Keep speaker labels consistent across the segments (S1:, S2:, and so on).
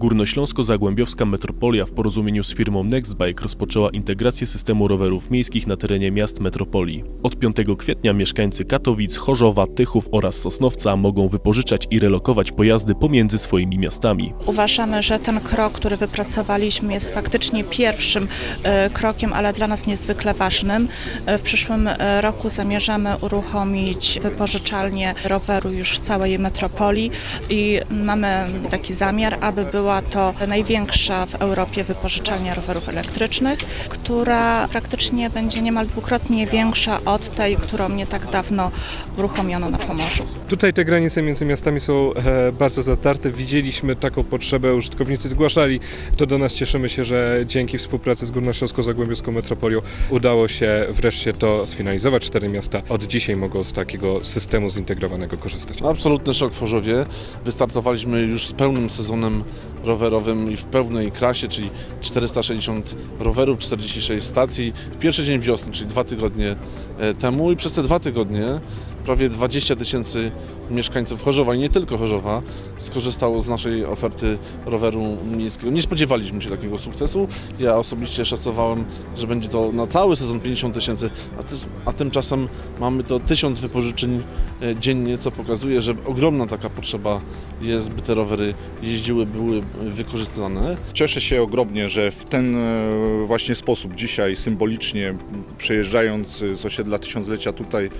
S1: Górnośląsko-Zagłębiowska Metropolia w porozumieniu z firmą Nextbike rozpoczęła integrację systemu rowerów miejskich na terenie miast metropolii. Od 5 kwietnia mieszkańcy Katowic, Chorzowa, Tychów oraz Sosnowca mogą wypożyczać i relokować pojazdy pomiędzy swoimi miastami.
S2: Uważamy, że ten krok, który wypracowaliśmy, jest faktycznie pierwszym e, krokiem, ale dla nas niezwykle ważnym. E, W przyszłym e, roku zamierzamy uruchomić wypożyczalnię roweru już w całej metropolii i mamy taki zamiar, aby była to największa w Europie wypożyczalnia rowerów elektrycznych, która praktycznie będzie niemal dwukrotnie większa od tej, którą nie tak dawno uruchomiono na Pomorzu.
S3: Tutaj te granice między miastami są e, bardzo zatarte. Widzieliśmy taką potrzebę, użytkownicy zgłaszali to do nas. Cieszymy się, że dzięki współpracy z Górnośląsko-Zagłębiowską Metropolią udało się wreszcie to sfinalizować. Cztery miasta od dzisiaj mogą z takiego systemu zintegrowanego korzystać.
S4: Absolutny szok w Chorzowie. Wystartowaliśmy już z pełnym sezonem rowerowym i w pełnej krasie, czyli 460 rowerów, 46 stacji. Pierwszy dzień wiosny, czyli dwa tygodnie e, temu i przez te dwa tygodnie prawie 20 tysięcy mieszkańców Chorzowa i nie tylko Chorzowa skorzystało z naszej oferty roweru miejskiego. Nie spodziewaliśmy się takiego sukcesu. Ja osobiście szacowałem, że będzie to na cały sezon 50 tysięcy, a, ty- a tymczasem mamy to tysiąc wypożyczeń e, dziennie, co pokazuje, że ogromna taka potrzeba jest, by te rowery jeździły, były wykorzystane.
S5: Cieszę się ogromnie, że w ten e, właśnie sposób dzisiaj symbolicznie przejeżdżając z osiedla tysiąclecia tutaj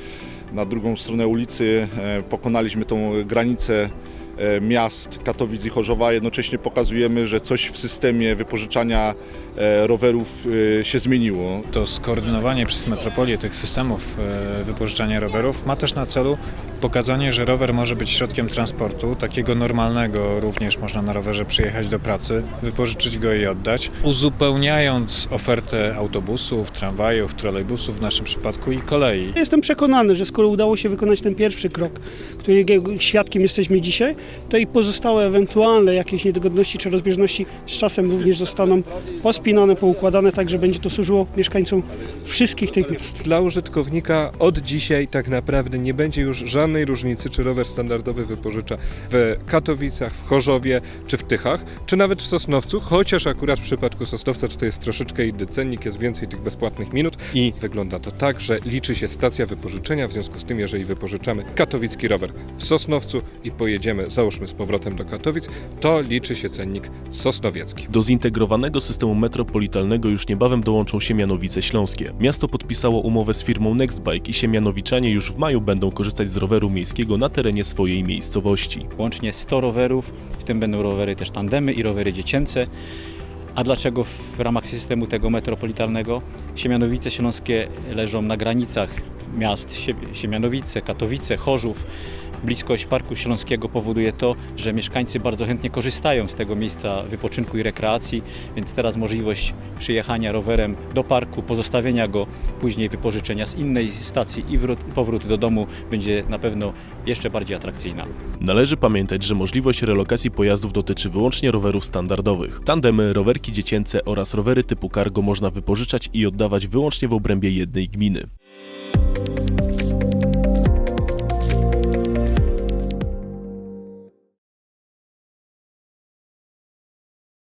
S5: na drugą stronę ulicy e, pokonaliśmy tą granicę miast Katowic i Chorzowa. a Jednocześnie pokazujemy, że coś w systemie wypożyczania e, rowerów e, się zmieniło.
S6: To skoordynowanie przez metropolię tych systemów e, wypożyczania rowerów ma też na celu pokazanie, że rower może być środkiem transportu, takiego normalnego, również można na rowerze przyjechać do pracy, wypożyczyć go i oddać, uzupełniając ofertę autobusów, tramwajów, trolejbusów w naszym przypadku i kolei.
S7: Jestem przekonany, że skoro udało się wykonać ten pierwszy krok, którego świadkiem jesteśmy dzisiaj, to i pozostałe ewentualne jakieś niedogodności czy rozbieżności z czasem również zostaną pospinane, poukładane, tak że będzie to służyło mieszkańcom wszystkich tych miast.
S3: Dla użytkownika od dzisiaj tak naprawdę nie będzie już żadnej różnicy, czy rower standardowy wypożycza w Katowicach, w Chorzowie, czy w Tychach, czy nawet w Sosnowcu, chociaż akurat w przypadku Sosnowca to jest troszeczkę inny cennik, jest więcej tych bezpłatnych minut i wygląda to tak, że liczy się stacja wypożyczenia, w związku z tym, jeżeli wypożyczamy katowicki rower w Sosnowcu i pojedziemy, załóżmy z powrotem do Katowic, to liczy się cennik sosnowiecki.
S1: Do zintegrowanego systemu metropolitalnego już niebawem dołączą Siemianowice Śląskie. Miasto podpisało umowę z firmą Nextbike i Siemianowiczanie już w maju będą korzystać z roweru miejskiego na terenie swojej miejscowości.
S8: łącznie 100 rowerów, w tym będą rowery też tandemy i rowery dziecięce. A dlaczego w ramach systemu tego metropolitalnego? Siemianowice Śląskie leżą na granicach miast Sie- Siemianowice, Katowice, Chorzów. Bliskość Parku Śląskiego powoduje to, że mieszkańcy bardzo chętnie korzystają z tego miejsca wypoczynku i rekreacji, więc teraz możliwość przyjechania rowerem do parku, pozostawienia go, później wypożyczenia z innej stacji i wrót, powrót do domu będzie na pewno jeszcze bardziej atrakcyjna.
S1: Należy pamiętać, że możliwość relokacji pojazdów dotyczy wyłącznie rowerów standardowych. Tandemy, rowerki dziecięce oraz rowery typu cargo można wypożyczać i oddawać wyłącznie w obrębie jednej gminy.